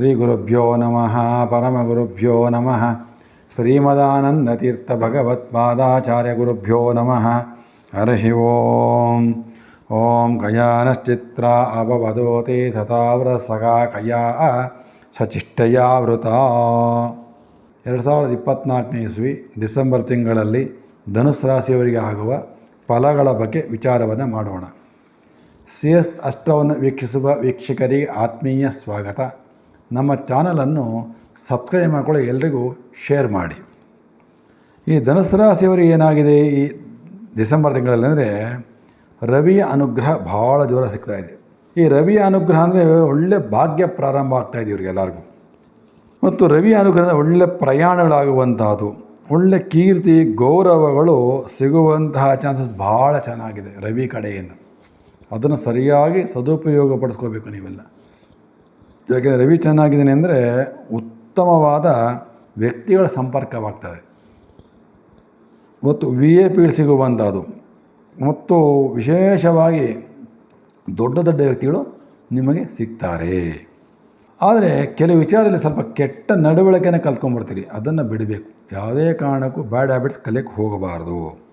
ಶ್ರೀ ಗುರುಭ್ಯೋ ನಮಃ, ಪರಮಗುರುಭ್ಯೋ ನಮಃ ಶ್ರೀಮದಾನಂದತೀರ್ಥ ಭಗವತ್ಪಾದಾಚಾರ್ಯ ಗುರುಭ್ಯೋ ನಮಃ. ಹರಿ ಓಂ. ಓಂ ಕಯಾನಶ್ಚಿತ್ರ ಅಪವದೋತಿ ಸತಾವ್ರ ಸಗಾ ಕಯಾ ಸಚಿಷ್ಟಯಾವೃತ ಎರಡು ಸಾವಿರದ ಇಪ್ಪತ್ತ್ನಾಲ್ಕನೇ ಇಸ್ವಿ, ಡಿಸೆಂಬರ್ ತಿಂಗಳಲ್ಲಿ ಧನುಸ್ ರಾಶಿಯವರಿಗೆ ಆಗುವ ಫಲಗಳ ಬಗ್ಗೆ ವಿಚಾರವನ್ನು ಮಾಡೋಣ. ಸಿ ಎಸ್ ಅಷ್ಟವನ್ನು ವೀಕ್ಷಿಸುವ ವೀಕ್ಷಕರಿಗೆ ಆತ್ಮೀಯ ಸ್ವಾಗತ. ನಮ್ಮ ಚಾನಲನ್ನು ಸಬ್ಸ್ಕ್ರೈಬ್ ಮಾಡಿಕೊಳ್ಳಿ, ಎಲ್ರಿಗೂ ಶೇರ್ ಮಾಡಿ. ಈ ಧನುಸ್ ರಾಶಿಯವರಿಗೆ ಏನಾಗಿದೆ? ಈ ಡಿಸೆಂಬರ್ ತಿಂಗಳಲ್ಲಿ ಅಂದರೆ ರವಿಯ ಅನುಗ್ರಹ ಭಾಳ ಜೋರ ಸಿಗ್ತಾ ಇದೆ. ಈ ರವಿಯ ಅನುಗ್ರಹ ಅಂದರೆ ಒಳ್ಳೆ ಭಾಗ್ಯ ಪ್ರಾರಂಭ ಆಗ್ತಾ ಇದೆ ಇವರಿಗೆ ಎಲ್ಲರಿಗೂ. ಮತ್ತು ರವಿಯ ಅನುಗ್ರಹ ಒಳ್ಳೆ ಪ್ರಯಾಣಗಳಾಗುವಂತಹದ್ದು ಒಳ್ಳೆ ಕೀರ್ತಿ, ಗೌರವಗಳು ಸಿಗುವಂತಹ ಚಾನ್ಸಸ್ ಭಾಳ ಚೆನ್ನಾಗಿದೆ ರವಿ ಕಡೆಯಿಂದ. ಅದನ್ನು ಸರಿಯಾಗಿ ಸದುಪಯೋಗ ಪಡಿಸ್ಕೋಬೇಕು ನೀವೆಲ್ಲ. ಯಾಕೆಂದರೆ ರವಿ ಚೆನ್ನಾಗಿದ್ದೀನಿ ಅಂದರೆ ಉತ್ತಮವಾದ ವ್ಯಕ್ತಿಗಳ ಸಂಪರ್ಕವಾಗ್ತದೆ. ಮತ್ತು ವಿ ಎ ಪಿಗಳು ಸಿಗುವಂಥದ್ದು. ಮತ್ತು ವಿಶೇಷವಾಗಿ ದೊಡ್ಡ ದೊಡ್ಡ ವ್ಯಕ್ತಿಗಳು ನಿಮಗೆ ಸಿಗ್ತಾರೆ. ಆದರೆ ಕೆಲವು ವಿಚಾರದಲ್ಲಿ ಸ್ವಲ್ಪ ಕೆಟ್ಟ ನಡವಳಿಕೆನ ಕಲ್ತ್ಕೊಂಡ್ಬಿಡ್ತೀರಿ. ಅದನ್ನು ಬಿಡಬೇಕು. ಯಾವುದೇ ಕಾರಣಕ್ಕೂ ಬ್ಯಾಡ್ ಹ್ಯಾಬಿಟ್ಸ್ ಕಲಿಯಕ್ಕೆ ಹೋಗಬಾರ್ದು.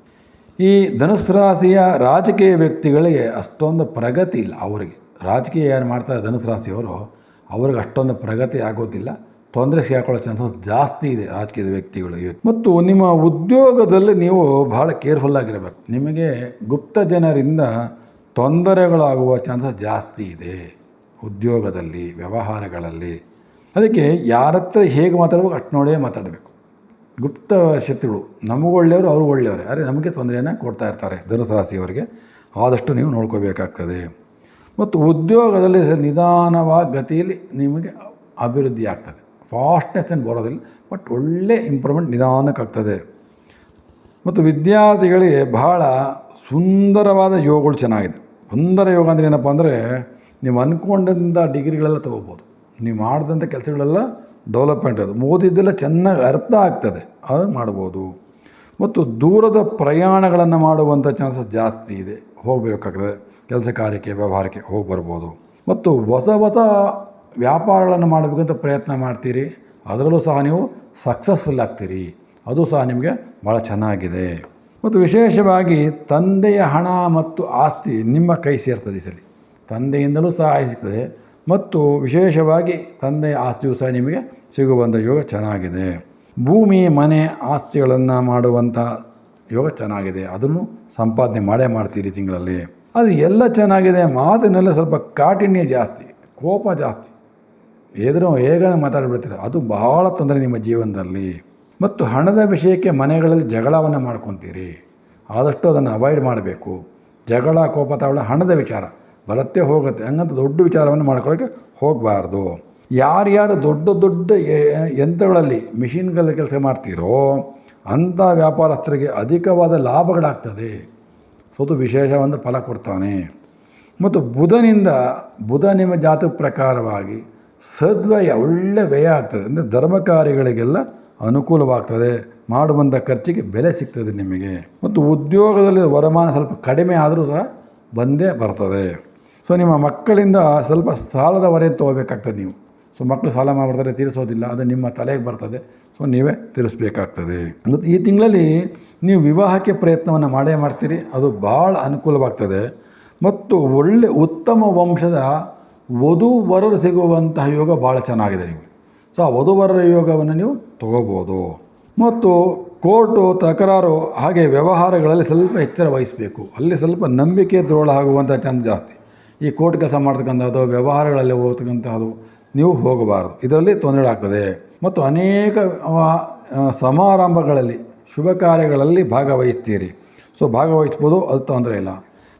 ಈ ಧನುಸ್ ರಾಶಿಯ ರಾಜಕೀಯ ವ್ಯಕ್ತಿಗಳಿಗೆ ಅಷ್ಟೊಂದು ಪ್ರಗತಿ ಇಲ್ಲ ಅವರಿಗೆ. ರಾಜಕೀಯ ಯಾರು ಮಾಡ್ತಾರೆ? ಧನುಸ್ ರಾಶಿಯವರು ಅವ್ರಿಗೆ ಅಷ್ಟೊಂದು ಪ್ರಗತಿ ಆಗೋದಿಲ್ಲ. ತೊಂದರೆ ಸಿಗಾಕೊಳ್ಳೋ ಚಾನ್ಸಸ್ ಜಾಸ್ತಿ ಇದೆ ರಾಜಕೀಯದ ವ್ಯಕ್ತಿಗಳು ಮತ್ತು ನಿಮ್ಮ ಉದ್ಯೋಗದಲ್ಲಿ ನೀವು ಭಾಳ ಕೇರ್ಫುಲ್ ಆಗಿರಬೇಕು. ನಿಮಗೆ ಗುಪ್ತ ಜನರಿಂದ ತೊಂದರೆಗಳಾಗುವ ಚಾನ್ಸಸ್ ಜಾಸ್ತಿ ಇದೆ ಉದ್ಯೋಗದಲ್ಲಿ, ವ್ಯವಹಾರಗಳಲ್ಲಿ. ಅದಕ್ಕೆ ಯಾರ ಹತ್ರ ಹೇಗೆ ಮಾತಾಡಬೇಕು ಅಷ್ಟು ನೋಡೇ ಮಾತಾಡಬೇಕು. ಗುಪ್ತ ಶತ್ರುಗಳು, ನಮಗೂ ಒಳ್ಳೆಯವರು ಅವರು ಒಳ್ಳೆಯವರು. ಆದರೆ ನಮಗೆ ತೊಂದರೆಯನ್ನು ಕೊಡ್ತಾ ಇರ್ತಾರೆ ಧನುಸು ರಾಶಿಯವರಿಗೆ. ಆದಷ್ಟು ನೀವು ನೋಡ್ಕೋಬೇಕಾಗ್ತದೆ. ಮತ್ತು ಉದ್ಯೋಗದಲ್ಲಿ ನಿಧಾನವಾಗಿ ಗತಿಯಲ್ಲಿ ನಿಮಗೆ ಅಭಿವೃದ್ಧಿ ಆಗ್ತದೆ ಫಾಸ್ಟ್ನೆಸ್ ಏನು ಬರೋದಿಲ್ಲ ಬಟ್ ಒಳ್ಳೆ ಇಂಪ್ರೂವ್ಮೆಂಟ್ ನಿಧಾನಕ್ಕಾಗ್ತದೆ. ಮತ್ತು ವಿದ್ಯಾರ್ಥಿಗಳಿಗೆ ಬಹಳ ಸುಂದರವಾದ ಯೋಗಗಳು ಚೆನ್ನಾಗಿದೆ. ಸುಂದರ ಯೋಗ ಅಂದರೆ ಏನಪ್ಪ ಅಂದರೆ ನೀವು ಅಂದ್ಕೊಂಡಂಥ ಡಿಗ್ರಿಗಳೆಲ್ಲ ತೊಗೋಬೋದು. ನೀವು ಮಾಡಿದಂಥ ಕೆಲಸಗಳೆಲ್ಲ ಡೆವಲಪ್ಮೆಂಟ್ ಅದು. ಓದಿದ್ದೆಲ್ಲ ಚೆನ್ನಾಗಿ ಅರ್ಥ ಆಗ್ತದೆ. ಅದು ಮಾಡ್ಬೋದು. ಮತ್ತು ದೂರದ ಪ್ರಯಾಣಗಳನ್ನು ಮಾಡುವಂಥ ಚಾನ್ಸಸ್ ಜಾಸ್ತಿ ಇದೆ. ಹೋಗಬೇಕಾಗ್ತದೆ. ಕೆಲಸ ಕಾರ್ಯಕ್ಕೆ, ವ್ಯವಹಾರಕ್ಕೆ ಹೋಗಿ ಬರ್ಬೋದು. ಮತ್ತು ಹೊಸ ಹೊಸ ವ್ಯಾಪಾರಗಳನ್ನು ಮಾಡಬೇಕಂತ ಪ್ರಯತ್ನ ಮಾಡ್ತೀರಿ. ಅದರಲ್ಲೂ ಸಹ ನೀವು ಸಕ್ಸಸ್ಫುಲ್ ಆಗ್ತೀರಿ. ಅದು ಸಹ ನಿಮಗೆ ಭಾಳ ಚೆನ್ನಾಗಿದೆ. ಮತ್ತು ವಿಶೇಷವಾಗಿ ತಂದೆಯ ಹಣ ಮತ್ತು ಆಸ್ತಿ ನಿಮ್ಮ ಕೈ ಸೇರ್ತದೆ ಸರಿ ತಂದೆಯಿಂದಲೂ ಸಹ ಸಿಗ್ತದೆ. ಮತ್ತು ವಿಶೇಷವಾಗಿ ತಂದೆಯ ಆಸ್ತಿಯು ಸಹ ನಿಮಗೆ ಸಿಗುವಂಥ ಯೋಗ ಚೆನ್ನಾಗಿದೆ. ಭೂಮಿ, ಮನೆ ಆಸ್ತಿಗಳನ್ನು ಮಾಡುವಂಥ ಯೋಗ ಚೆನ್ನಾಗಿದೆ. ಅದನ್ನು ಸಂಪಾದನೆ ಮಾಡೇ ಮಾಡ್ತೀರಿ ತಿಂಗಳಲ್ಲಿ. ಅದು ಎಲ್ಲ ಚೆನ್ನಾಗಿದೆ, ಮಾತಿನೆಲ್ಲ ಸ್ವಲ್ಪ ಕಾಠಿಣ್ಯ ಜಾಸ್ತಿ, ಕೋಪ ಜಾಸ್ತಿ. ಎದುರು ಹೇಗೆ ಮಾತಾಡ್ಬಿಡ್ತೀರಾ? ಅದು ಬಹಳ ತೊಂದರೆ ನಿಮ್ಮ ಜೀವನದಲ್ಲಿ. ಮತ್ತು ಹಣದ ವಿಷಯಕ್ಕೆ ಮನೆಗಳಲ್ಲಿ ಜಗಳವನ್ನು ಮಾಡ್ಕೊತೀರಿ. ಆದಷ್ಟು ಅದನ್ನು ಅವಾಯ್ಡ್ ಮಾಡಬೇಕು. ಜಗಳ, ಕೋಪ, ತಾವಳ ಹಣದ ವಿಚಾರ. ಬರುತ್ತೆ, ಹೋಗುತ್ತೆ, ಹಂಗಂತ ದೊಡ್ಡ ವಿಚಾರವನ್ನು ಮಾಡ್ಕೊಳ್ಳೋಕ್ಕೆ ಹೋಗಬಾರ್ದು. ಯಾರ್ಯಾರು ದೊಡ್ಡ ದೊಡ್ಡ ಯಂತ್ರಗಳಲ್ಲಿ, ಮಿಷಿನ್ಗಳಲ್ಲಿ ಕೆಲಸ ಮಾಡ್ತೀರೋ, ಅಂಥ ವ್ಯಾಪಾರಸ್ಥರಿಗೆ ಅಧಿಕವಾದ ಲಾಭಗಳಾಗ್ತದೆ. ಸ್ವತು ವಿಶೇಷವಾದ ಫಲ ಕೊಡ್ತಾನೆ. ಮತ್ತು ಬುಧನಿಂದ ಬುಧ ನಿಮ್ಮ ಜಾತಕ ಪ್ರಕಾರವಾಗಿ ಸದ್ವಯ ಒಳ್ಳೆ ವ್ಯಯ ಆಗ್ತದೆ. ಅಂದರೆ ಧರ್ಮ ಕಾರ್ಯಗಳಿಗೆಲ್ಲ ಅನುಕೂಲವಾಗ್ತದೆ ಮಾಡುವಂಥ ಖರ್ಚಿಗೆ ಬೆಲೆ ಸಿಗ್ತದೆ ನಿಮಗೆ. ಮತ್ತು ಉದ್ಯೋಗದಲ್ಲಿ ವರಮಾನ ಸ್ವಲ್ಪ ಕಡಿಮೆ ಆದರೂ ಸಹ ಬಂದೇ ಬರ್ತದೆ. ಸೊ, ನಿಮ್ಮ ಮಕ್ಕಳಿಂದ ಸ್ವಲ್ಪ ಸಾಲದ ಹೊರೆ ತೊಗೋಬೇಕಾಗ್ತದೆ ನೀವು. ಸೊ ಮಕ್ಕಳು ಸಾಲ ಮಾಡಿಬಿಡ್ತಾರೆ, ತೀರಿಸೋದಿಲ್ಲ, ಅದು ನಿಮ್ಮ ತಲೆಗೆ ಬರ್ತದೆ. ಸೊ ನೀವೇ ತೀರಿಸಬೇಕಾಗ್ತದೆ. ಮತ್ತು ಈ ತಿಂಗಳಲ್ಲಿ ನೀವು ವಿವಾಹಕ್ಕೆ ಪ್ರಯತ್ನವನ್ನು ಮಾಡೇ ಮಾಡ್ತೀರಿ, ಅದು ಭಾಳ ಅನುಕೂಲವಾಗ್ತದೆ. ಮತ್ತು ಒಳ್ಳೆ ಉತ್ತಮ ವಂಶದ ವಧು ವರರು ಸಿಗುವಂತಹ ಯೋಗ ಭಾಳ ಚೆನ್ನಾಗಿದೆ ನಿಮಗೆ. ಸೊ ಆ ವಧುವರರ ಯೋಗವನ್ನು ನೀವು ತಗೋಬೋದು. ಮತ್ತು ಕೋರ್ಟು, ತಕರಾರು, ಹಾಗೆ ವ್ಯವಹಾರಗಳಲ್ಲಿ ಸ್ವಲ್ಪ ಎಚ್ಚರ ವಹಿಸಬೇಕು. ಅಲ್ಲಿ ಸ್ವಲ್ಪ ನಂಬಿಕೆ ದ್ರೋಳ ಆಗುವಂಥ ಚಂದ ಜಾಸ್ತಿ. ಈ ಕೋರ್ಟ್ ಕೆಲಸ ಮಾಡ್ತಕ್ಕಂಥದ್ದು, ವ್ಯವಹಾರಗಳಲ್ಲಿ ಹೋಗ್ತಕ್ಕಂಥದ್ದು ನೀವು ಹೋಗಬಾರ್ದು. ಇದರಲ್ಲಿ ತೊಂದರೆಗಳಾಗ್ತದೆ ಮತ್ತು ಅನೇಕ ಸಮಾರಂಭಗಳಲ್ಲಿ, ಶುಭ ಕಾರ್ಯಗಳಲ್ಲಿ ಭಾಗವಹಿಸ್ತೀರಿ. ಸೊ, ಭಾಗವಹಿಸ್ಬೋದು, ಅದು ತೊಂದರೆ ಇಲ್ಲ.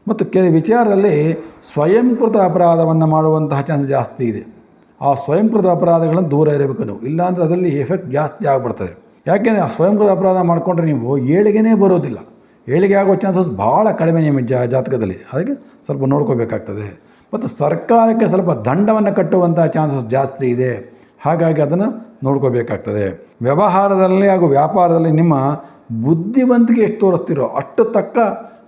ಮತ್ತು ಕೆಲವು ವಿಚಾರದಲ್ಲಿ ಸ್ವಯಂಕೃತ ಅಪರಾಧವನ್ನು ಮಾಡುವಂತಹ ಚಾನ್ಸ್ ಜಾಸ್ತಿ ಇದೆ. ಆ ಸ್ವಯಂಕೃತ ಅಪರಾಧಗಳನ್ನು ದೂರ ಇರಬೇಕು ನೀವು ಇಲ್ಲಾಂದರೆ ಅದರಲ್ಲಿ ಎಫೆಕ್ಟ್ ಜಾಸ್ತಿ ಆಗಿಬಿಡ್ತದೆ. ಯಾಕೆಂದರೆ ಆ ಸ್ವಯಂಕೃತ ಅಪರಾಧ ಮಾಡಿಕೊಂಡ್ರೆ ನೀವು ಏಳಿಗೆನೇ ಬರೋದಿಲ್ಲ. ಏಳಿಗೆ ಆಗೋ ಚಾನ್ಸಸ್ ಭಾಳ ಕಡಿಮೆ ನಿಮ್ಮ ಜಾತಕದಲ್ಲಿ. ಅದಕ್ಕೆ ಸ್ವಲ್ಪ ನೋಡ್ಕೋಬೇಕಾಗ್ತದೆ. ಮತ್ತು ಸರ್ಕಾರಕ್ಕೆ ಸ್ವಲ್ಪ ದಂಡವನ್ನು ಕಟ್ಟುವಂಥ ಚಾನ್ಸಸ್ ಜಾಸ್ತಿ ಇದೆ. ಹಾಗಾಗಿ ಅದನ್ನು ನೋಡ್ಕೋಬೇಕಾಗ್ತದೆ. ವ್ಯವಹಾರದಲ್ಲಿ ಹಾಗೂ ವ್ಯಾಪಾರದಲ್ಲಿ ನಿಮ್ಮ ಬುದ್ಧಿವಂತಿಕೆ ಎಷ್ಟು ತೋರಿಸ್ತಿರೋ ಅಷ್ಟು ತಕ್ಕ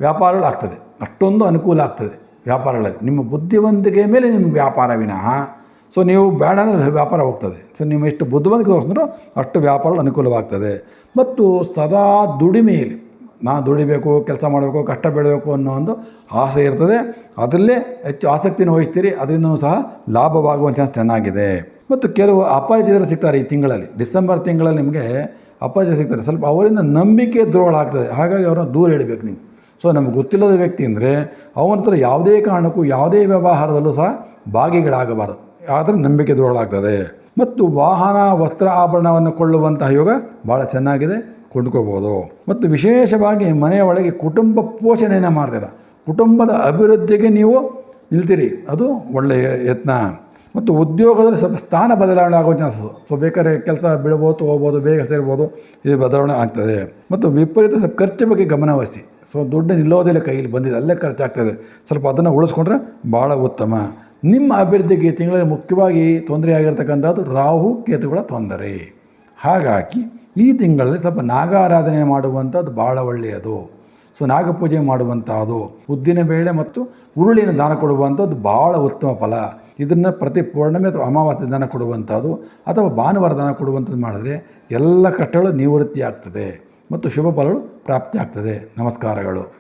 ವ್ಯಾಪಾರಗಳಾಗ್ತದೆ ಅಷ್ಟೊಂದು ಅನುಕೂಲ ಆಗ್ತದೆ ವ್ಯಾಪಾರಗಳಲ್ಲಿ. ನಿಮ್ಮ ಬುದ್ಧಿವಂತಿಕೆ ಮೇಲೆ ನಿಮ್ಮ ವ್ಯಾಪಾರ ವಿನಃ. ಸೊ ನೀವು ಬೇಡ ಅಂದರೆ ವ್ಯಾಪಾರ ಹೋಗ್ತದೆ. ಸೊ ನೀವು ಎಷ್ಟು ಬುದ್ಧಿವಂತಿಕೆ ತೋರಿಸಿದ್ರೋ ಅಷ್ಟು ವ್ಯಾಪಾರಗಳು ಅನುಕೂಲವಾಗ್ತದೆ. ಮತ್ತು ಸದಾ ದುಡಿಮೆಯಲ್ಲಿ ನಾನು ದುಡಿಬೇಕು, ಕೆಲಸ ಮಾಡಬೇಕು, ಕಷ್ಟ ಬೀಳಬೇಕು ಅನ್ನೋ ಒಂದು ಆಸೆ ಇರ್ತದೆ. ಅದರಲ್ಲೇ ಹೆಚ್ಚು ಆಸಕ್ತಿನ ವಹಿಸ್ತೀರಿ ಅದರಿಂದ ಸಹ ಲಾಭವಾಗುವ ಚಾನ್ಸ್ ಚೆನ್ನಾಗಿದೆ. ಮತ್ತು ಕೆಲವು ಅಪರಿಚಿತರು ಸಿಗ್ತಾರೆ ಈ ತಿಂಗಳಲ್ಲಿ. ಡಿಸೆಂಬರ್ ತಿಂಗಳಲ್ಲಿ ನಿಮಗೆ ಅಪರಿಚಿತ ಸಿಗ್ತಾರೆ. ಸ್ವಲ್ಪ ಅವರಿಂದ ನಂಬಿಕೆ ದ್ರೋಹಗಳಾಗ್ತದೆ ಹಾಗಾಗಿ ಅವ್ರನ್ನ ದೂರ ಇಡಬೇಕು ನೀವು. ಸೊ ನಮ್ಗೆ ಗೊತ್ತಿಲ್ಲದ ವ್ಯಕ್ತಿ ಅಂದರೆ ಅವನ ಹತ್ರ ಯಾವುದೇ ಕಾರಣಕ್ಕೂ, ಯಾವುದೇ ವ್ಯವಹಾರದಲ್ಲೂ ಸಹ ಭಾಗಿಗಳಾಗಬಾರದು. ಆದರೆ ನಂಬಿಕೆ ದ್ರೋಹಗಳಾಗ್ತದೆ ಮತ್ತು ವಾಹನ, ವಸ್ತ್ರ ಆಭರಣವನ್ನು ಕೊಳ್ಳುವಂತಹ ಯೋಗ ಭಾಳ ಚೆನ್ನಾಗಿದೆ. ಕೊಂಡ್ಕೋಬೋದು. ಮತ್ತು ವಿಶೇಷವಾಗಿ ಮನೆಯ ಒಳಗೆ ಕುಟುಂಬ ಪೋಷಣೆಯನ್ನು ಮಾಡ್ತೀರ. ಕುಟುಂಬದ ಅಭಿವೃದ್ಧಿಗೆ ನೀವು ನಿಲ್ತೀರಿ. ಅದು ಒಳ್ಳೆಯ ಯತ್ನ. ಮತ್ತು ಉದ್ಯೋಗದಲ್ಲಿ ಸ್ವಲ್ಪ ಸ್ಥಾನ ಬದಲಾವಣೆ ಆಗೋ ಚಾನ್ಸಸ್ ಸೊ ಬೇಕಾದ್ರೆ ಕೆಲಸ ಬಿಡ್ಬೋದು ಹೋಗ್ಬೋದು ಬೇಗ ಸೇರ್ಬೋದು ಇದು ಬದಲಾವಣೆ ಆಗ್ತದೆ. ಮತ್ತು ವಿಪರೀತ ಸ್ವಲ್ಪ ಖರ್ಚು ಬಗ್ಗೆ ಗಮನವಹಿಸಿ ಸೊ ದುಡ್ಡು ನಿಲ್ಲೋದಿಲ್ಲ ಕೈಯಲ್ಲಿ ಬಂದಿದೆ. ಅಲ್ಲೇ ಖರ್ಚಾಗ್ತದೆ. ಸ್ವಲ್ಪ ಅದನ್ನು ಉಳಿಸ್ಕೊಂಡ್ರೆ ಭಾಳ ಉತ್ತಮ. ನಿಮ್ಮ ಅಭಿವೃದ್ಧಿಗೆ ತಿಂಗಳಲ್ಲಿ ಮುಖ್ಯವಾಗಿ ತೊಂದರೆ ಆಗಿರ್ತಕ್ಕಂಥದ್ದು ರಾಹು, ಕೇತುಗಳ ತೊಂದರೆ. ಹಾಗಾಗಿ ಈ ತಿಂಗಳಲ್ಲಿ ಸ್ವಲ್ಪ ನಾಗಾರಾಧನೆ ಮಾಡುವಂಥದ್ದು ಭಾಳ ಒಳ್ಳೆಯದು. ಸೊ, ನಾಗಪೂಜೆ ಮಾಡುವಂಥದ್ದು ಉದ್ದಿನ ಬೇಳೆ ಮತ್ತು ಉರುಳಿನ ದಾನ ಕೊಡುವಂಥದ್ದು ಭಾಳ ಉತ್ತಮ ಫಲ. ಇದನ್ನು ಪ್ರತಿ ಪೌರ್ಣಮಿ ಅಥವಾ ಅಮಾವಾಸ್ಯೆ ದಾನ ಕೊಡುವಂಥದ್ದು ಅಥವಾ ಭಾನುವಾರ ದಾನ ಕೊಡುವಂಥದ್ದು ಮಾಡಿದ್ರೆ ಎಲ್ಲ ಕಷ್ಟಗಳು ನಿವೃತ್ತಿ ಆಗ್ತದೆ ಮತ್ತು ಶುಭ ಫಲಗಳು ಪ್ರಾಪ್ತಿ ಆಗ್ತದೆ ನಮಸ್ಕಾರಗಳು.